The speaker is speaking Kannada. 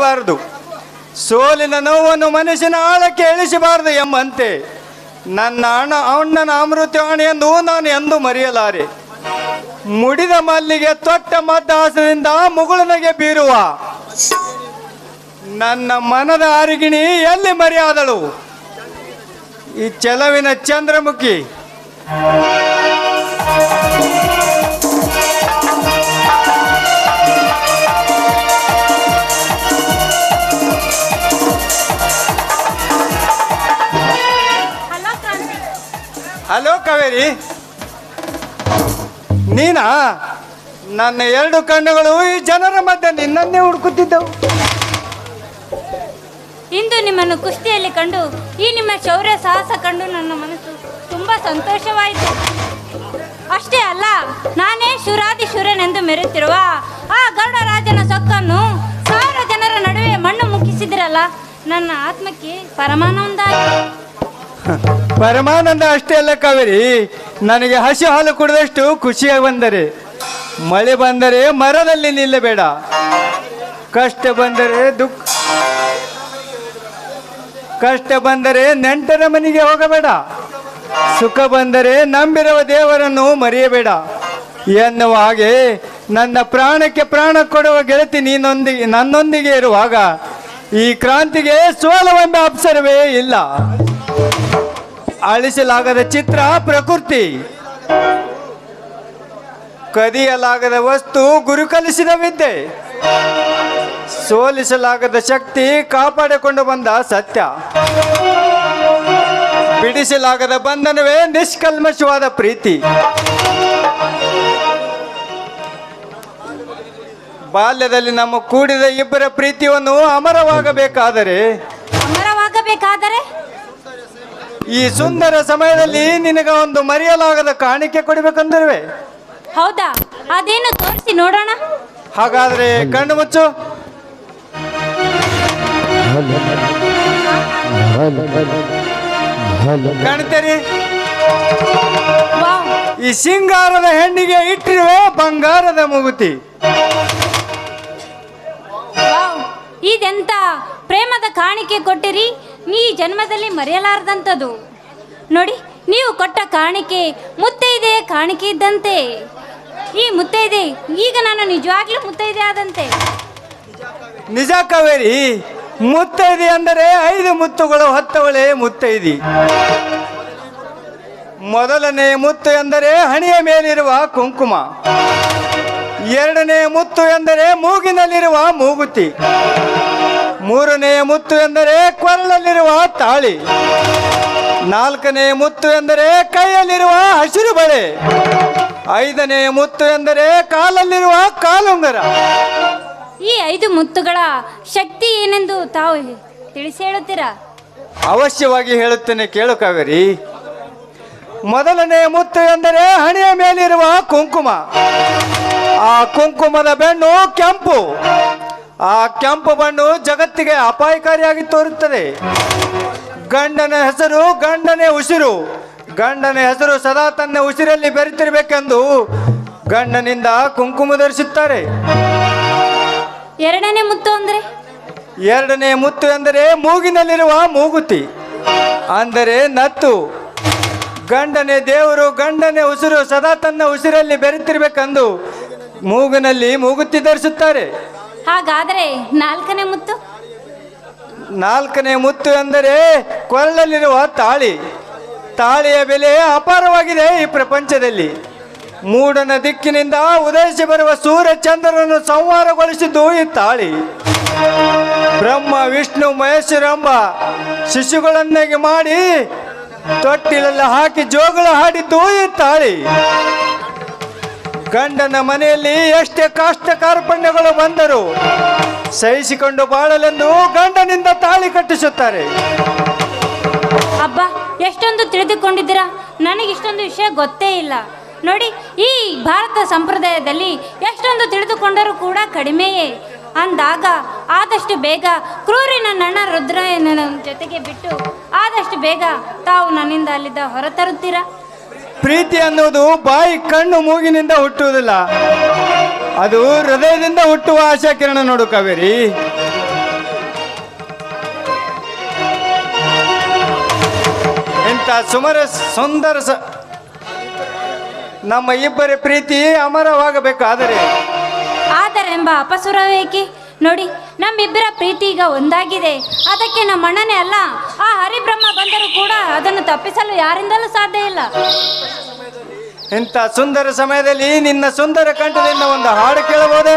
ಬಿಡಬಾರದು ಸೋಲಿನ ನೋವನ್ನು ಮನುಷ್ಯನ ಆಳಕ್ಕೆ ಇಳಿಸಬಾರದು ಎಂಬಂತೆ. ನನ್ನ ಅಣ್ಣ, ಅಣ್ಣನ ಅಮೃತವಾಣಿಯೆಂದು ನಾನು ಎಂದೂ ಮರೆಯಲಾರೆ. ಮುಡಿದ ಮಲ್ಲಿಗೆ ತೊಟ್ಟ ಮದ್ದಾಸದಿಂದ ಮುಗುಳನಗೆ ಬೀರುವ. ನನ್ನ ಮನದ ಅರಿಗಿಣಿ ಎಲ್ಲಿ ಮರೆಯಾದಳು? ಈ ಚೆಲವಿನ ಚಂದ್ರಮುಖಿ. ಕಾವೇರಿ ನೀನಾ? ನನ್ನ ಎರಡು ಕಣ್ಣುಗಳು ಈ ಜನರ ಮಧ್ಯೆ ನಿನ್ನನ್ನೇ ಹುಡುಕುತ್ತಿದ್ದವು. ಇಂದು ನಿಮ್ಮನ್ನು ಕುಸ್ತಿಯಲ್ಲಿ ಕಂಡು ಈ ನಿಮ್ಮ ಶೌರ್ಯ ಸಾಹಸ ಕಂಡು ನನ್ನ ಮನಸ್ಸು ತುಂಬ ಸಂತೋಷವಾಯಿತು. ಅಷ್ಟೇ ಅಲ್ಲ ನಾನೇ ಶುರಾಧಿ ಶೂರನೆಂದು ಮೆರೆಯುತ್ತಿರುವ ಆ ಗರುಡರಾಜನ ಸೊಕ್ಕನ್ನು ಸಾವಿರ ಜನರ ನಡುವೆ ಮಣ್ಣು ಮುಕ್ಕಿಸಿದಿರಲ್ಲ ನನ್ನ ಆತ್ಮಕ್ಕೆ ಪರಮಾನಂದ ಪರಮಾನಂದ ಅಷ್ಟೇ ಅಲ್ಲ ಕಾವೇರಿ. ನನಗೆ ಹಸಿ ಹಾಲು ಕುಡಿದಷ್ಟು ಖುಷಿಯಾಗಿ ಬಂದರೆ. ಮಳೆ ಬಂದರೆ ಮರದಲ್ಲಿ ನಿಲ್ಲಬೇಡ. ಕಷ್ಟ ಬಂದರೆ ದುಃಖ. ಕಷ್ಟ ಬಂದರೆ ನೆಂಟರ ಮನೆಗೆ ಹೋಗಬೇಡ. ಸುಖ ಬಂದರೆ ನಂಬಿರುವ ದೇವರನ್ನು ಮರೆಯಬೇಡ. ಎನ್ನುವ ಹಾಗೆ ನನ್ನ ಪ್ರಾಣಕ್ಕೆ ಪ್ರಾಣ ಕೊಡುವ ಗೆಳತಿ ನೀನೊಂದಿಗೆ ನನ್ನೊಂದಿಗೆ ಇರುವಾಗ ಈ ಕ್ರಾಂತಿಗೆ ಸೋಲವೆಂಬ ಅಪ್ಸರವೇ ಇಲ್ಲ. ಅಳಿಸಲಾಗದ ಚಿತ್ರ ಪ್ರಕೃತಿ. ಕದಿಯಲಾಗದ ವಸ್ತು ಗುರು ಕಲಿಸಿದ ವಿದ್ಯೆ. ಸೋಲಿಸಲಾಗದ ಶಕ್ತಿ ಕಾಪಾಡಿಕೊಂಡು ಬಂದ ಸತ್ಯ. ಬಿಡಿಸಲಾಗದ ಬಂಧನವೇ ನಿಷ್ಕಲ್ಮಶವಾದ ಪ್ರೀತಿ. ಬಾಲ್ಯದಲ್ಲಿ ನಮ್ಮ ಕೂಡಿದ ಇಬ್ಬರ ಪ್ರೀತಿಯನ್ನು ಅಮರವಾಗಬೇಕಾದರೆ ಈ ಸುಂದರ ಸಮಯದಲ್ಲಿ ನಿನಗ ಒಂದು ಮರೆಯಲಾಗದ ಕಾಣಿಕೆ ಕೊಡಬೇಕಂದಿರುವೆ. ಹೌದಾ? ಅದೇನು ತೋರಿಸಿ ನೋಡೋಣ? ಹಾಗಾದ್ರೆ ಕಣ್ಣು ಮುಚ್ಚು. ಕಾಣ್ತೀರಿ ಈ ಸಿಂಗಾರದ ಹೆಣ್ಣಿಗೆ ಇಟ್ಟಿರುವೆ ಬಂಗಾರದ ಮುಗುತಿ. ಇದೆಂತ ಪ್ರೇಮದ ಕಾಣಿಕೆ ಕೊಟ್ಟಿರಿ? ಈ ಜನ್ಮದಲ್ಲಿ ಮರೆಯಲಾರದಂಥದ್ದು. ನೋಡಿ, ನೀವು ಕೊಟ್ಟ ಕಾಣಿಕೆ ಮುತ್ತೈದೆ ಕಾಣಿಕೆ ಇದ್ದಂತೆ. ಈ ಮುತ್ತೈದೆ ಈಗ ನಾನು ನಿಜವಾಗ್ಲೂ ಮುತ್ತೈದೆ ಆದಂತೆ. ನಿಜ ಕಾವೇರಿ ಮುತ್ತೈದೆ ಅಂದರೆ ಐದು ಮುತ್ತುಗಳು ಹತ್ತವಳೆ ಮುತ್ತೈದಿ ಮೊದಲನೇ ಮುತ್ತು ಎಂದರೆ ಹಣೆಯ ಮೇಲಿರುವ ಕುಂಕುಮ. ಎರಡನೇ ಮುತ್ತು ಎಂದರೆ ಮೂಗಿನಲ್ಲಿರುವ ಮೂಗುತಿ. ಮೂರನೆಯ ಮುತ್ತು ಎಂದರೆ ಕೊರಳಲ್ಲಿರುವ ತಾಳಿ. ನಾಲ್ಕನೆಯ ಮುತ್ತು ಎಂದರೆ ಕೈಯಲ್ಲಿರುವ ಹಸಿರು ಬಳೆ. ಐದನೆಯ ಮುತ್ತು ಎಂದರೆ ಕಾಲಲ್ಲಿರುವ ಕಾಲುಂಗರ. ಈ ಐದು ಮುತ್ತುಗಳ ಶಕ್ತಿ ಏನೆಂದು ತಾವು ತಿಳಿಸಿ ಹೇಳುತ್ತೀರಾ? ಅವಶ್ಯವಾಗಿ ಹೇಳುತ್ತೇನೆ ಕೇಳು ಕಾವೇರಿ. ಮೊದಲನೇ ಮುತ್ತು ಎಂದರೆ ಹಣೆಯ ಮೇಲಿರುವ ಕುಂಕುಮ. ಆ ಕುಂಕುಮದ ಬೆಣ್ಣು ಕೆಂಪು. ಆ ಕೆಂಪು ಬಣ್ಣು ಜಗತ್ತಿಗೆ ಅಪಾಯಕಾರಿಯಾಗಿ ತೋರುತ್ತದೆ. ಗಂಡನ ಹೆಸರು ಗಂಡನೇ ಉಸಿರು. ಗಂಡನ ಹೆಸರು ಸದಾ ತನ್ನ ಉಸಿರಲ್ಲಿ ಬೆರೆತಿರಬೇಕೆಂದು ಗಂಡನಿಂದ ಕುಂಕುಮ ಧರಿಸುತ್ತಾರೆ. ಎರಡನೇ ಮುತ್ತು ಅಂದರೆ? ಎರಡನೇ ಮುತ್ತು ಎಂದರೆ ಮೂಗಿನಲ್ಲಿರುವ ಮೂಗುತಿ ಅಂದರೆ ನತ್ತು. ಗಂಡನೇ ದೇವರು ಗಂಡನೇ ಉಸಿರು ಸದಾ ತನ್ನ ಉಸಿರಲ್ಲಿ ಬೆರೆತಿರಬೇಕೆಂದು ಮೂಗಿನಲ್ಲಿ ಮೂಗುತಿ ಧರಿಸುತ್ತಾರೆ. ಹಾಗಾದರೆ ನಾಲ್ಕನೇ ಮುತ್ತು? ನಾಲ್ಕನೇ ಮುತ್ತು ಎಂದರೆ ಕೊರಳಲ್ಲಿರುವ ತಾಳಿ. ತಾಳಿಯ ಬೆಲೆ ಅಪಾರವಾಗಿದೆ ಈ ಪ್ರಪಂಚದಲ್ಲಿ. ಮೂಡನ ದಿಕ್ಕಿನಿಂದ ಉದಯಿಸಿ ಬರುವ ಸೂರ್ಯ ಚಂದ್ರನನ್ನು ಸಂಹಾರಗೊಳಿಸಿದ್ದು ಈ ತಾಳಿ. ಬ್ರಹ್ಮ, ವಿಷ್ಣು, ಮಹೇಶ್ವರ ಎಂಬ ಶಿಶುಗಳನ್ನಾಗಿ ಮಾಡಿ ತೊಟ್ಟಿಲೆಲ್ಲ ಹಾಕಿ ಜೋಗಳ ಹಾಡಿದ್ದು ಈ ತಾಳಿ. ಗಂಡನ ಮನೆಯಲ್ಲಿ ಎಷ್ಟೇ ಕಾಷ್ಟ ಕಾರ್ಪಣ್ಯಗಳು ಬಂದರು ಸಹಿಸಿಕೊಂಡು ಬಾಳಲೆಂದು ಗಂಡನಿಂದ ತಾಳಿ ಕಟ್ಟಿಸುತ್ತಾರೆ. ಅಬ್ಬಾ, ಎಷ್ಟೊಂದು ತಿಳಿದುಕೊಂಡಿದ್ದೀರಾ? ನನಗೆ ಇಷ್ಟೊಂದು ವಿಷಯ ಗೊತ್ತೇ ಇಲ್ಲ. ನೋಡಿ, ಈ ಭಾರತ ಸಂಪ್ರದಾಯದಲ್ಲಿ ಎಷ್ಟೊಂದು ತಿಳಿದುಕೊಂಡರೂ ಕೂಡ ಕಡಿಮೆಯೇ. ಅಂದಾಗ ಆದಷ್ಟು ಬೇಗ ಕ್ರೂರಿನ ನನ್ನ ರುದ್ರ ಜೊತೆಗೆ ಬಿಟ್ಟು ಆದಷ್ಟು ಬೇಗ ತಾವು ನನ್ನಿಂದ ಅಲ್ಲಿದ್ದ ಹೊರತರುತ್ತೀರಾ? ಪ್ರೀತಿ ಅನ್ನೋದು ಬಾಯಿ ಕಣ್ಣು ಮೂಗಿನಿಂದ ಹುಟ್ಟುವುದಿಲ್ಲ. ಅದು ಹೃದಯದಿಂದ ಹುಟ್ಟುವ ಆಶಾ ಕಿರಣ ನೋಡು ಕಾವೇರಿ. ಇಂಥ ಸುಮರ ಸುಂದರ ನಮ್ಮ ಇಬ್ಬರ ಪ್ರೀತಿ ಅಮರವಾಗಬೇಕು, ಆದರೆ ಅಮರವಾಗಬೇಕಾದರೆ ಆದರೆಂಬ ಅಪಸುರವೇಕೆ? ನೋಡಿ ನಮ್ಮಿಬ್ಬರ ಪ್ರೀತಿ ಈಗ ಒಂದಾಗಿದೆ. ಅದಕ್ಕೆ ನಮ್ಮ ಅಣ್ಣನೇ ಅಲ್ಲ, ಆ ಹರಿಬ್ರಹ್ಮ ಬಂದರೂ ಕೂಡ ಅದನ್ನು ತಪ್ಪಿಸಲು ಯಾರಿಂದಲೂ ಸಾಧ್ಯ ಇಲ್ಲ. ಇಂಥ ಸುಂದರ ಸಮಯದಲ್ಲಿ ನಿನ್ನ ಸುಂದರ ಕಂಠದಿಂದ ಒಂದು ಹಾಡು ಕೇಳಬಹುದೇ?